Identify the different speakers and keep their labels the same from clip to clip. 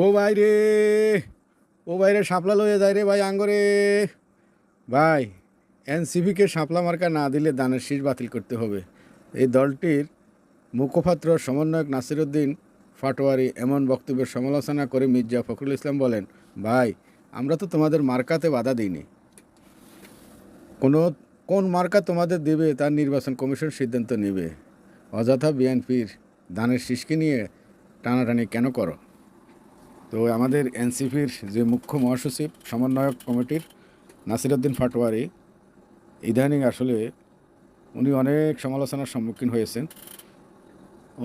Speaker 1: ও ভাই রে, ও ভাই রে সাপলা লয়ে যায় রে ভাই আঙ্গরে। ভাই এনসিপিকে সাপলা মার্কা না দিলে দানের শীষ বাতিল করতে হবে। এই দলটির মুখপাত্র সমন্বয়ক নাসিরুদ্দিন ফাটোয়ারি এমন বক্তব্যের সমালোচনা করে মির্জা ফখরুল ইসলাম বলেন, ভাই, আমরা তো তোমাদের মার্কাতে বাধা দিইনি। কোনো, কোন মার্কা তোমাদের দেবে তার নির্বাচন কমিশন সিদ্ধান্ত নেবে। অযথা বিএনপির দানের শীষকে নিয়ে টানাটানি কেন করো? তো আমাদের এনসিপির যে মুখ্য মহাসচিব, সমন্বয়ক কমিটির নাসিরুদ্দিন ফাটোয়ারি ইদানিং আসলে উনি অনেক সমালোচনার সম্মুখীন হয়েছেন।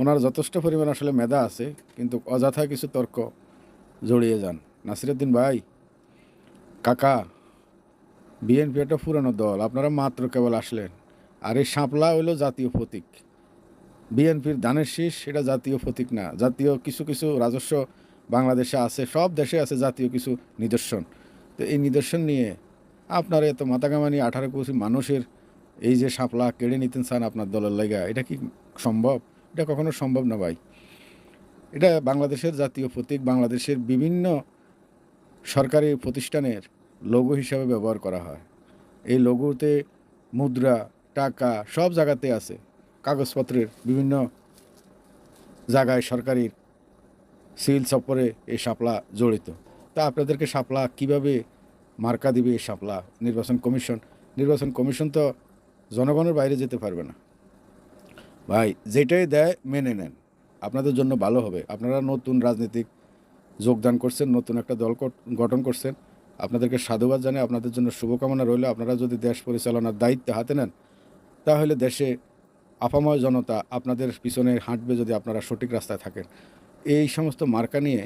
Speaker 1: ওনার যথেষ্ট পরিমাণ আসলে মেধা আছে, কিন্তু অযথা কিছু তর্ক জড়িয়ে যান। নাসিরুদ্দিন ভাই, কাকা, বিএনপি একটা পুরানো দল, আপনারা মাত্র কেবল আসলেন। আর এই শাপলা হইল জাতীয় প্রতীক। বিএনপির ধানের শীষ এটা জাতীয় প্রতীক না, জাতীয় কিছু কিছু রাজস্ব বাংলাদেশে আছে, সব দেশে আছে জাতীয় কিছু নিদর্শন। তো এই নিদর্শন নিয়ে আপনার এত মাতাগামানি, আঠারো কোটি মানুষের এই যে শাপলা কেড়ে নিতেন চান আপনার দলের লেগা, এটা কি সম্ভব? এটা কখনো সম্ভব না ভাই। এটা বাংলাদেশের জাতীয় প্রতীক, বাংলাদেশের বিভিন্ন সরকারি প্রতিষ্ঠানের লোগো হিসাবে ব্যবহার করা হয়। এই লোগোতে মুদ্রা, টাকা সব জায়গাতে আছে। কাগজপত্রের বিভিন্ন জায়গায় সরকারি সিল সপরে এই শাপলা জড়িত। তা আপনাদেরকে শাপলা কীভাবে মার্কা দিবে এই শাপলা নির্বাচন কমিশন? নির্বাচন কমিশন তো জনগণের বাইরে যেতে পারবে না। ভাই, যেটাই দেয় মেনে নেন। আপনাদের জন্য ভালো হবে। আপনারা নতুন রাজনীতিক যোগদান করছেন, নতুন একটা দল গঠন করছেন। আপনাদেরকে সাধুবাদ জানাই। আপনাদের জন্য শুভকামনা রইল। আপনারা যদি দেশ পরিচালনার দায়িত্ব হাতে নেন, তাহলে দেশে আপাময় জনতা আপনাদের পিছনে হাঁটবে যদি আপনারা সঠিক রাস্তায় থাকেন। এই সমস্ত মার্কা নিয়ে,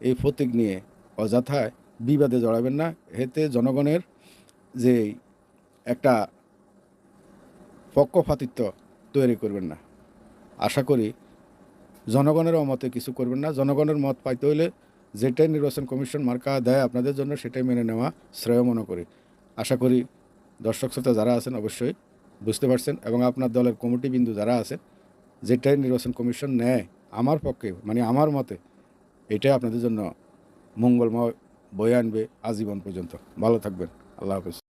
Speaker 1: এই প্রতীক নিয়ে অযথায় বিবাদে জড়াবেন না। এতে জনগণের যে একটা পক্ষপাতিত্ব তৈরি করবেন না। আশা করি জনগণের মতে কিছু করবেন না। জনগণের মত পাইতে হলে যেটাই নির্বাচন কমিশন মার্কা দেয় আপনাদের জন্য, সেটাই মেনে নেওয়া শ্রেয় মনে করি। আশা করি দর্শক শ্রোতা যারা আছেন অবশ্যই বুঝতে পারছেন এবং আপনার দলের কমিটি বিন্দু যারা আছেন যেটাই নির্বাচন কমিশন নেয় আমার পক্ষে মানে আমার মতে, এটাই আপনাদের জন্য মঙ্গলময় বয়ে আনবে আজীবন পর্যন্ত। ভালো থাকবেন। আল্লাহ হাফেজ।